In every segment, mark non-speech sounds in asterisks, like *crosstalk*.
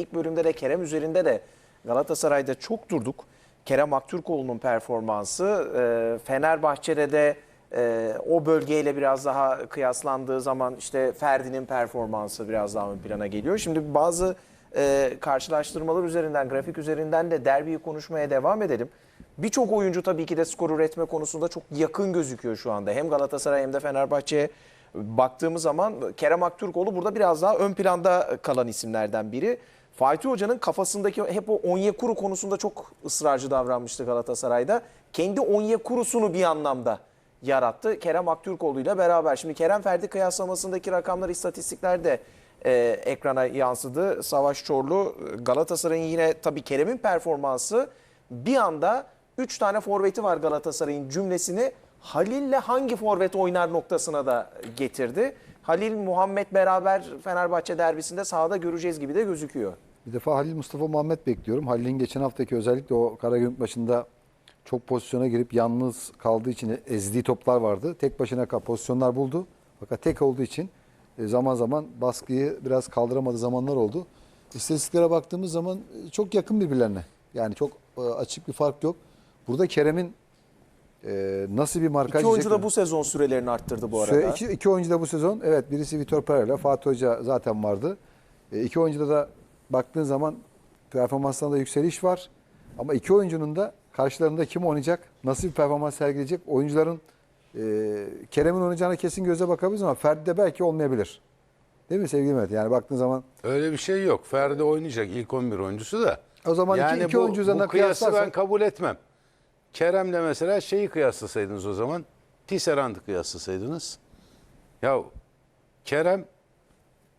İlk bölümde de Kerem üzerinde de Galatasaray'da çok durduk. Kerem Aktürkoğlu'nun performansı e, Fenerbahçe'de de e, o bölgeyle biraz daha kıyaslandığı zaman işte Ferdi'nin performansı biraz daha ön plana geliyor. Şimdi bazı e, karşılaştırmalar üzerinden, grafik üzerinden de derbiyi konuşmaya devam edelim. Birçok oyuncu tabii ki de skor üretme konusunda çok yakın gözüküyor şu anda. Hem Galatasaray hem de Fenerbahçe'ye baktığımız zaman Kerem Aktürkoğlu burada biraz daha ön planda kalan isimlerden biri. Fatih Hoca'nın kafasındaki hep o Onyekuru konusunda çok ısrarcı davranmıştı Galatasaray'da. Kendi Onyekuru'sunu bir anlamda yarattı Kerem Aktürkoğlu ile beraber. Şimdi Kerem Ferdi kıyaslamasındaki rakamlar, istatistikler de e, ekrana yansıdı. Savaş Çorlu Galatasaray'ın yine tabii Kerem'in performansı bir anda 3 tane forveti var Galatasaray'ın cümlesini Halil'le hangi forvet oynar noktasına da getirdi. Halil Muhammed beraber Fenerbahçe derbisinde sahada göreceğiz gibi de gözüküyor. Bir defa Halil Mustafa Muhammed bekliyorum. Halil'in geçen haftaki özellikle o Karagümrük başında çok pozisyona girip yalnız kaldığı için ezdiği toplar vardı. Tek başına pozisyonlar buldu. Fakat tek olduğu için e, zaman zaman baskıyı biraz kaldıramadığı zamanlar oldu. İstatistiklere baktığımız zaman e, çok yakın birbirlerine. Yani çok e, açık bir fark yok. Burada Kerem'in e, nasıl bir markaj İki oyuncu da bu sezon sürelerini arttırdı bu arada. Süre- iki, iki oyuncu da bu sezon. Evet birisi Vitor Pereira, Fatih Hoca zaten vardı. E, iki oyuncuda da baktığın zaman performanslarında yükseliş var. Ama iki oyuncunun da karşılarında kim oynayacak, nasıl bir performans sergileyecek, oyuncuların e, Kerem'in oynayacağına kesin göze bakabiliriz ama Ferdi de belki olmayabilir. Değil mi sevgili Mehmet? Yani baktığın zaman Öyle bir şey yok. Ferdi oynayacak ilk 11 oyuncusu da. O zaman iki- iki bu, oyuncu üzerinden bu kıyası ben kabul etmem. Kerem'le mesela şeyi kıyaslasaydınız o zaman. Tisserand'ı kıyaslasaydınız. Ya Kerem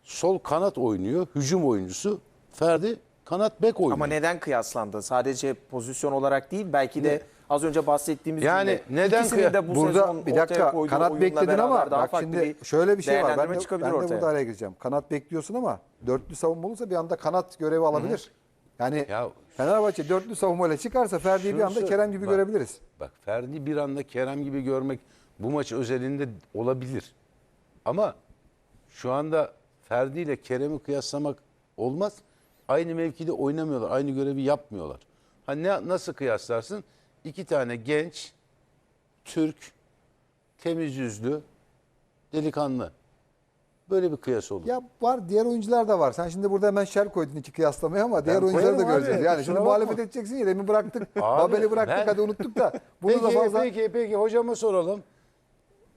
sol kanat oynuyor, hücum oyuncusu. Ferdi kanat bek oynuyor. Ama neden kıyaslandı? Sadece pozisyon olarak değil belki de az önce bahsettiğimiz Yani cümle. neden İkisinin kıya- de bu burada sezon bir ortaya dakika koyduğu kanat oyunla bekledin beraber ama daha bak farklı şimdi bir şöyle bir şey var. Ben değerlendirme de, çıkabilir ben de ortaya. burada araya gireceğim. Kanat bekliyorsun ama dörtlü savunma olursa bir anda kanat görevi alabilir. Yani Ya- Fenerbahçe dörtlü savunmayla çıkarsa Ferdi'yi bir anda Kerem gibi bak, görebiliriz. Bak Ferdi bir anda Kerem gibi görmek bu maç özelinde olabilir. Ama şu anda Ferdi ile Kerem'i kıyaslamak olmaz. Aynı mevkide oynamıyorlar. Aynı görevi yapmıyorlar. Ha ne, nasıl kıyaslarsın? İki tane genç, Türk, temiz yüzlü, delikanlı. Böyle bir kıyas olur. Ya var diğer oyuncular da var. Sen şimdi burada hemen şer koydun iki kıyaslamaya ama diğer Ben oyuncuları da koyarım abi, göreceğiz. Yani şimdi muhalefet edeceksin ya demin bıraktık. *laughs* Babel'i bıraktık ben- hadi unuttuk da. Bunu Peki, da fazla peki, peki hocama soralım.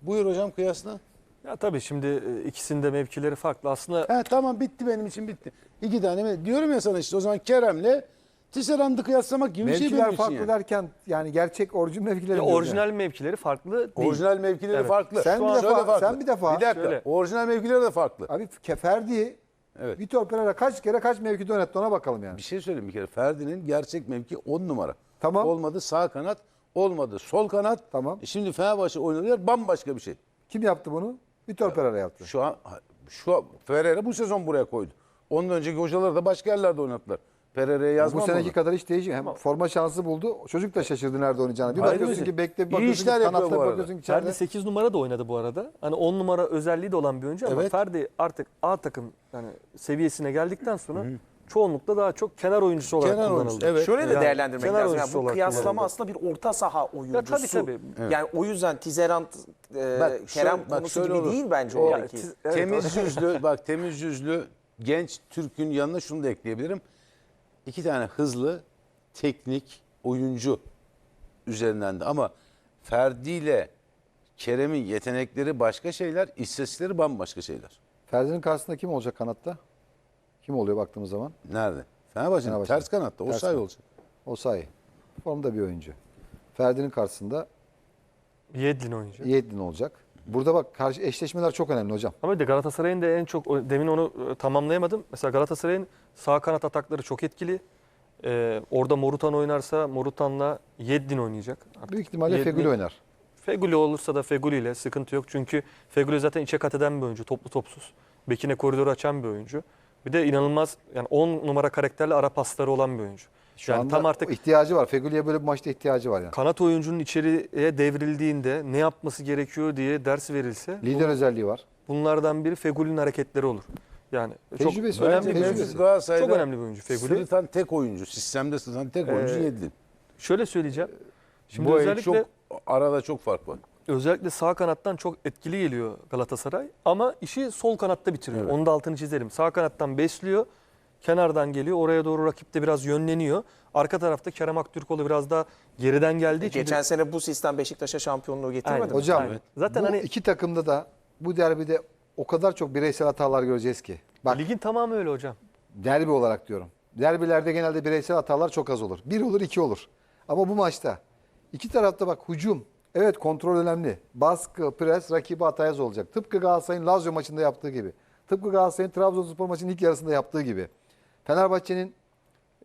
Buyur hocam kıyasla. Ya tabii şimdi e, ikisinin de mevkileri farklı. Aslında He tamam bitti benim için bitti. İki tane mi? Diyorum ya sana işte o zaman Kerem'le Tisserand'ı kıyaslamak gibi bir şey benim mevkiler için farklı yani. derken yani gerçek orijin mevkileri ya diyoruz orijinal yani. mevkileri farklı değil. Orijinal mevkileri Evet. farklı. Sen Şu bir an- defa- şöyle farklı. sen bir defa- Bir dakika. Şöyle. Orijinal mevkileri de farklı. Abi Ferdi Evet. Vitor Pereira kaç kere kaç mevkide oynattı ona bakalım yani. Bir şey söyleyeyim bir kere. Ferdi'nin gerçek mevki 10 numara. Tamam. Olmadı sağ kanat, olmadı sol kanat. Tamam. E şimdi Fenerbahçe oynadılar bambaşka bir şey. Kim yaptı bunu? Vitor Pereira yaptı. Şu an şu an Ferreira bu sezon buraya koydu. Ondan önceki hocalar da başka yerlerde oynattılar. Pereira'ya yazmam Bu seneki onu. kadar hiç değişik. Hem forma şansı buldu. Çocuk da şaşırdı nerede oynayacağını. Bir Hayır, bakıyorsun ki bekle, bir bakıyorsun ki kanatta bakıyorsun ki. Ferdi 8 numara da oynadı bu arada. Hani 10 numara özelliği de olan bir oyuncu ama Evet. Ferdi artık A takım yani seviyesine geldikten sonra çoğunlukla daha çok kenar oyuncusu olarak Kenar kullanıldı. oyuncusu, evet. Şöyle de Yani değerlendirmek lazım. Yani bu olarak kıyaslama kullanıldı. aslında bir orta saha oyuncusu. tabii, tabii. Yani o yüzden Tizerant e, Bak, Kerem şöyle- bak, konusu şöyle gibi olur. değil bence O- oradaki. Evet, temiz yüzlü *laughs* bak temiz yüzlü genç Türk'ün yanına şunu da ekleyebilirim. İki tane hızlı teknik oyuncu üzerinden de ama Ferdi ile Kerem'in yetenekleri başka şeyler, istatistikleri bambaşka şeyler. Ferdi'nin karşısında kim olacak kanatta? Kim oluyor baktığımız zaman? Nerede? Fenerbahçe'nin Fenerbahçe. ters kanatta. O Ters say kanat. olacak. Osayi. Formda bir oyuncu. Ferdi'nin karşısında Yedlin oynayacak. Yedlin olacak. Burada bak karşı eşleşmeler çok önemli hocam. Ama bir de Galatasaray'ın da en çok demin onu e, tamamlayamadım. Mesela Galatasaray'ın sağ kanat atakları çok etkili. Ee, orada Morutan oynarsa Morutan'la Yedlin oynayacak. Artık Büyük ihtimalle Yedlin- Fegül oynar. Feguli olursa da Feguli ile sıkıntı yok. Çünkü Feguli zaten içe kat eden bir oyuncu. Toplu topsuz. Bekine koridoru açan bir oyuncu. Bir de inanılmaz yani 10 numara karakterli ara pasları olan bir oyuncu. Şu yani anda tam artık ihtiyacı var. Fegül'e böyle bir maçta ihtiyacı var yani. kanat oyuncunun içeriye devrildiğinde ne yapması gerekiyor diye ders verilse Lider özelliği var. bunlardan biri Feguli'nin hareketleri olur. Yani Tecrübesi çok önemli bir oyuncu. Çok önemli bir oyuncu Feguli. Sırıtan tek oyuncu. Sistemde sırıtan tek oyuncu Ee, Yedlin. Şöyle söyleyeceğim. Şimdi Bu el özellikle çok arada çok fark var. özellikle sağ kanattan çok etkili geliyor Galatasaray ama işi sol kanatta bitiriyor. Evet. Onun da altını çizelim. Sağ kanattan besliyor. Kenardan geliyor. Oraya doğru rakip de biraz yönleniyor. Arka tarafta Kerem Aktürkoğlu biraz daha geriden geldiği için. Geçen sene bu sistem Beşiktaş'a şampiyonluğu getirmedi Aynen. mi? Hocam Evet. Zaten bu hani- iki takımda da bu derbide o kadar çok bireysel hatalar göreceğiz ki. Bak Ligin tamamı öyle hocam. derbi olarak diyorum. Derbilerde genelde bireysel hatalar çok az olur. Bir olur iki olur. Ama bu maçta iki tarafta bak hücum. Evet kontrol önemli. Baskı, pres rakibi hataya olacak. Tıpkı Galatasaray'ın Lazio maçında yaptığı gibi. Tıpkı Galatasaray'ın Trabzonspor maçının ilk yarısında yaptığı gibi. Fenerbahçe'nin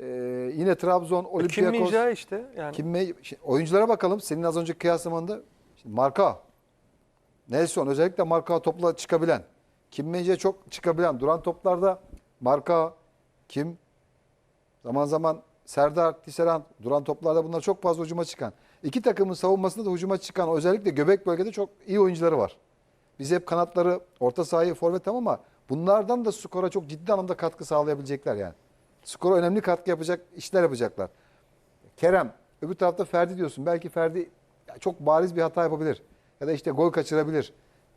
e, yine Trabzon, Kim Olympiakos, Minja işte yani. Kim Me- Şimdi oyunculara bakalım. Senin az önce kıyaslamanda şimdi Marka, Nelson özellikle Marka topla çıkabilen. Kim Mece çok çıkabilen. Duran toplarda Marka, Kim, zaman zaman Serdar, Tisserand duran toplarda bunlar çok fazla hücuma çıkan. İki takımın savunmasında da hücuma çıkan özellikle göbek bölgede çok iyi oyuncuları var. Biz hep kanatları, orta sahayı, forvet ama bunlardan da skora çok ciddi anlamda katkı sağlayabilecekler yani. Skora önemli katkı yapacak işler yapacaklar. Kerem, öbür tarafta Ferdi diyorsun. Belki Ferdi çok bariz bir hata yapabilir. Ya da işte gol kaçırabilir.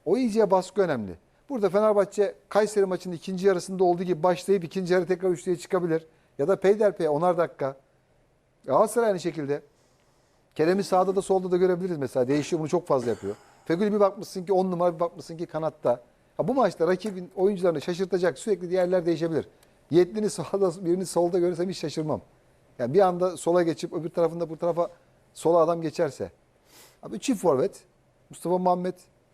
O iyice baskı önemli. Burada Fenerbahçe Kayseri maçının ikinci yarısında olduğu gibi başlayıp ikinci yarı tekrar üçlüye çıkabilir. Ya da peyderpey onar dakika. Galatasaray aynı şekilde. Kerem'i sağda da solda da görebiliriz mesela. Değişiyor bunu çok fazla yapıyor. Feguli bir bakmışsın ki 10 numara bir bakmışsın ki kanatta. Ha, bu maçta rakibin oyuncularını şaşırtacak sürekli diğerler değişebilir. Yetlini sağda birini solda görürsem hiç şaşırmam. Yani bir anda sola geçip öbür tarafında bu tarafa sola adam geçerse. Abi çift forvet. Mustafa Muhammed,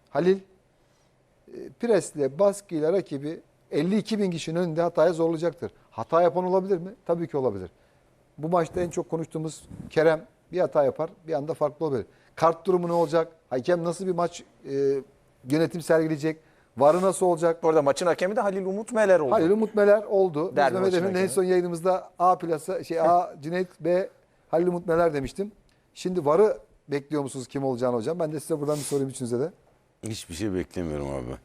Halil e, presle, baskıyla rakibi 52 bin kişinin önünde hataya zorlayacaktır. Hata yapan olabilir mi? Tabii ki olabilir. Bu maçta en çok konuştuğumuz Kerem bir hata yapar, bir anda farklı olabilir. Kart durumu ne olacak? Hakem nasıl bir maç e, yönetim sergileyecek? Varı nasıl olacak? Bu arada maçın hakemi de Halil Umut Meler oldu. Halil Umut Meler oldu. Biz Derbi Mehmet Emin'in en son yayınımızda A plasa şey A *laughs* Cüneyt B Halil Umut Meler demiştim. Şimdi varı bekliyor musunuz kim olacağını hocam? Ben de size buradan bir sorayım üçünüze de. Hiçbir şey beklemiyorum abi.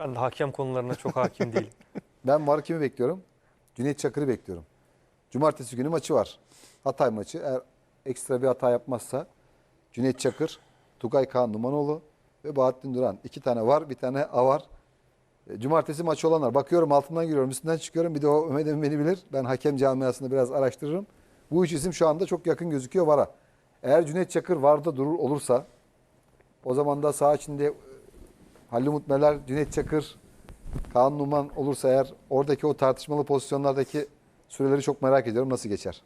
Ben de hakem konularına çok hakim değilim. *laughs* Ben varı kimi bekliyorum? Cüneyt Çakır'ı bekliyorum. Cumartesi günü maçı var. Hatay maçı. Eğer ekstra bir hata yapmazsa Cüneyt Çakır, Tugay Kaan Numanoğlu ve Bahattin Duran. İki tane var, bir tane A var. E, Cumartesi maçı olanlar. Bakıyorum altından giriyorum, üstünden çıkıyorum. Bir de o Emin beni bilir. Ben hakem camiasını biraz araştırırım. Bu üç isim şu anda çok yakın gözüküyor VAR'a. Eğer Cüneyt Çakır VAR'da durur olursa o zaman da saha içinde e, Halil Umut Meler, Cüneyt Çakır, Kaan Numan olursa eğer oradaki o tartışmalı pozisyonlardaki süreleri çok merak ediyorum nasıl geçer.